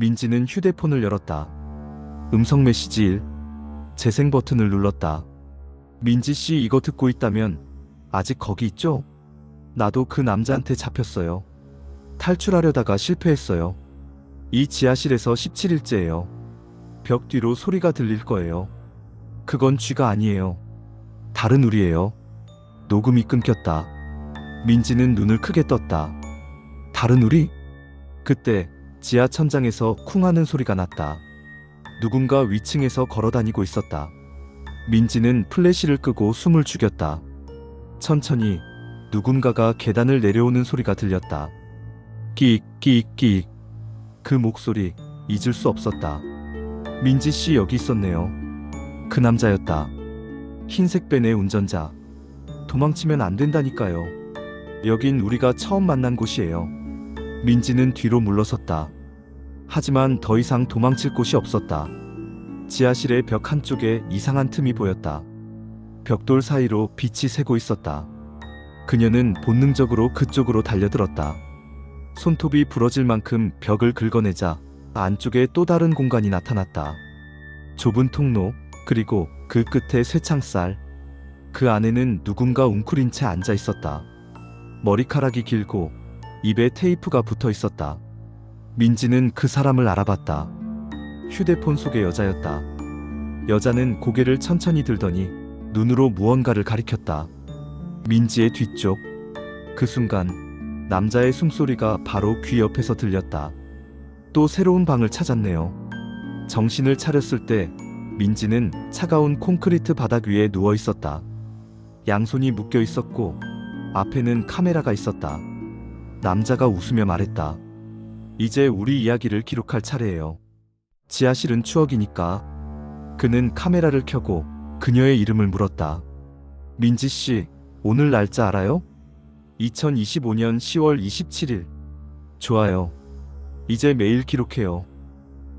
민지는 휴대폰을 열었다. 음성 메시지 1. 재생 버튼을 눌렀다. 민지 씨 이거 듣고 있다면 아직 거기 있죠? 나도 그 남자한테 잡혔어요. 탈출하려다가 실패했어요. 이 지하실에서 17일째예요. 벽 뒤로 소리가 들릴 거예요. 그건 쥐가 아니에요. 다른 우리예요. 녹음이 끊겼다. 민지는 눈을 크게 떴다. 다른 우리? 그때 지하 천장에서 쿵 하는 소리가 났다. 누군가 위층에서 걸어 다니고 있었다. 민지는 플래시를 끄고 숨을 죽였다. 천천히 누군가가 계단을 내려오는 소리가 들렸다. 끼익, 끼익, 끼익. 그 목소리 잊을 수 없었다. 민지 씨 여기 있었네요. 그 남자였다. 흰색 벤의 운전자. 도망치면 안 된다니까요. 여긴 우리가 처음 만난 곳이에요. 민지는 뒤로 물러섰다. 하지만 더 이상 도망칠 곳이 없었다. 지하실의 벽 한쪽에 이상한 틈이 보였다. 벽돌 사이로 빛이 새고 있었다. 그녀는 본능적으로 그쪽으로 달려들었다. 손톱이 부러질 만큼 벽을 긁어내자 안쪽에 또 다른 공간이 나타났다. 좁은 통로, 그리고 그 끝에 쇠창살. 그 안에는 누군가 웅크린 채 앉아 있었다. 머리카락이 길고 입에 테이프가 붙어 있었다. 민지는 그 사람을 알아봤다. 휴대폰 속의 여자였다. 여자는 고개를 천천히 들더니 눈으로 무언가를 가리켰다. 민지의 뒤쪽. 그 순간 남자의 숨소리가 바로 귀 옆에서 들렸다. 또 새로운 방을 찾았네요. 정신을 차렸을 때 민지는 차가운 콘크리트 바닥 위에 누워 있었다. 양손이 묶여 있었고 앞에는 카메라가 있었다. 남자가 웃으며 말했다. 이제 우리 이야기를 기록할 차례예요. 지하실은 추억이니까. 그는 카메라를 켜고 그녀의 이름을 물었다. 민지 씨, 오늘 날짜 알아요? 2025년 10월 27일. 좋아요. 이제 매일 기록해요.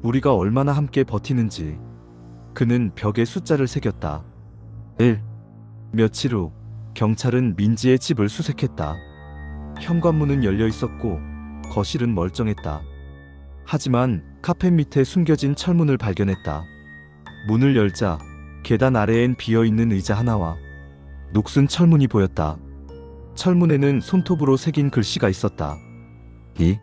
우리가 얼마나 함께 버티는지. 그는 벽에 숫자를 새겼다. 1. 며칠 후 경찰은 민지의 집을 수색했다. 현관문은 열려 있었고 거실은 멀쩡했다. 하지만 카펫 밑에 숨겨진 철문을 발견했다. 문을 열자 계단 아래엔 비어 있는 의자 하나와 녹슨 철문이 보였다. 철문에는 손톱으로 새긴 글씨가 있었다. 이